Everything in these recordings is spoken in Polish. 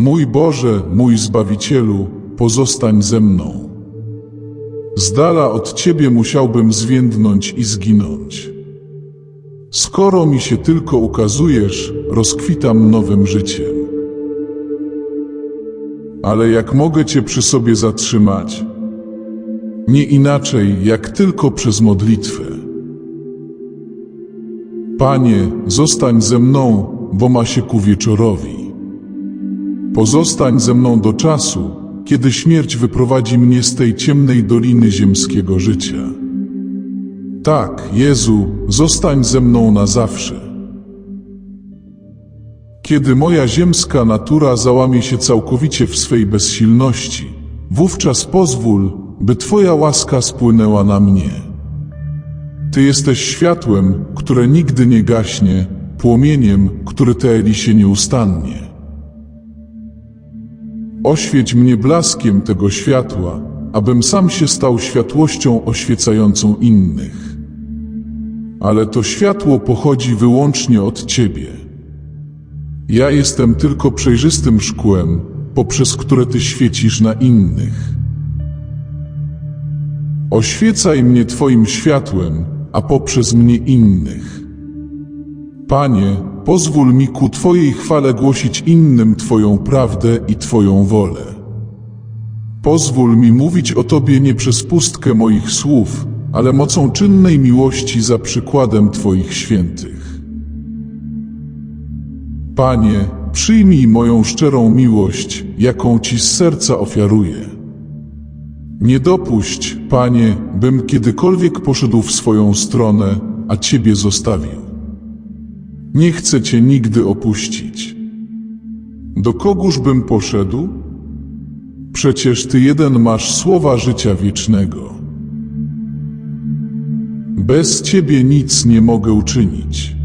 Mój Boże, mój Zbawicielu, pozostań ze mną. Z dala od Ciebie musiałbym zwiędnąć i zginąć. Skoro mi się tylko ukazujesz, rozkwitam nowym życiem. Ale jak mogę Cię przy sobie zatrzymać? Nie inaczej, jak tylko przez modlitwę. Panie, zostań ze mną, bo ma się ku wieczorowi. Pozostań ze mną do czasu, kiedy śmierć wyprowadzi mnie z tej ciemnej doliny ziemskiego życia. Tak, Jezu, zostań ze mną na zawsze. Kiedy moja ziemska natura załamie się całkowicie w swej bezsilności, wówczas pozwól, by Twoja łaska spłynęła na mnie. Ty jesteś światłem, które nigdy nie gaśnie, płomieniem, który teeli się nieustannie. Oświeć mnie blaskiem tego światła, abym sam się stał światłością oświecającą innych. Ale to światło pochodzi wyłącznie od Ciebie. Ja jestem tylko przejrzystym szkłem, poprzez które Ty świecisz na innych. Oświecaj mnie Twoim światłem, a poprzez mnie innych. Panie, pozwól mi ku Twojej chwale głosić innym Twoją prawdę i Twoją wolę. Pozwól mi mówić o Tobie nie przez pustkę moich słów, ale mocą czynnej miłości za przykładem Twoich świętych. Panie, przyjmij moją szczerą miłość, jaką Ci z serca ofiaruję. Nie dopuść, Panie, bym kiedykolwiek poszedł w swoją stronę, a Ciebie zostawił. Nie chcę Cię nigdy opuścić. Do kogóż bym poszedł? Przecież Ty jeden masz słowa życia wiecznego. Bez Ciebie nic nie mogę uczynić.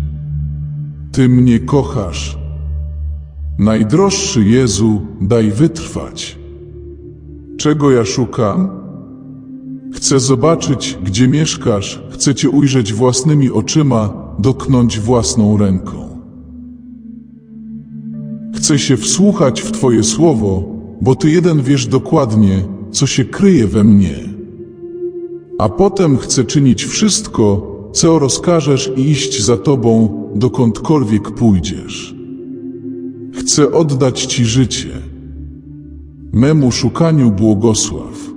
Ty mnie kochasz. Najdroższy Jezu, daj wytrwać. Czego ja szukam? Chcę zobaczyć, gdzie mieszkasz, chcę Cię ujrzeć własnymi oczyma, dotknąć własną ręką. Chcę się wsłuchać w Twoje słowo, bo Ty jeden wiesz dokładnie, co się kryje we mnie. A potem chcę czynić wszystko, co rozkażesz i iść za Tobą, dokądkolwiek pójdziesz. Chcę oddać Ci życie. Memu szukaniu błogosław.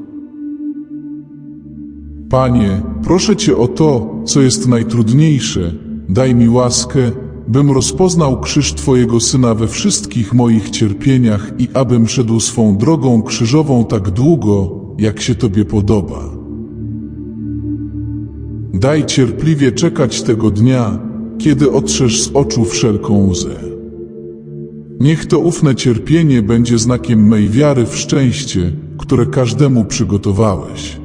Panie, proszę Cię o to, co jest najtrudniejsze, daj mi łaskę, bym rozpoznał krzyż Twojego Syna we wszystkich moich cierpieniach i abym szedł swą drogą krzyżową tak długo, jak się Tobie podoba. Daj cierpliwie czekać tego dnia, kiedy otrzesz z oczu wszelką łzę. Niech to ufne cierpienie będzie znakiem mej wiary w szczęście, które każdemu przygotowałeś.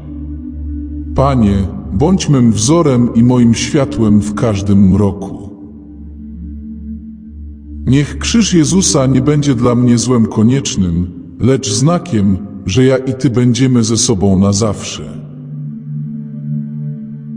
Panie, bądź mym wzorem i moim światłem w każdym mroku. Niech krzyż Jezusa nie będzie dla mnie złem koniecznym, lecz znakiem, że ja i Ty będziemy ze sobą na zawsze.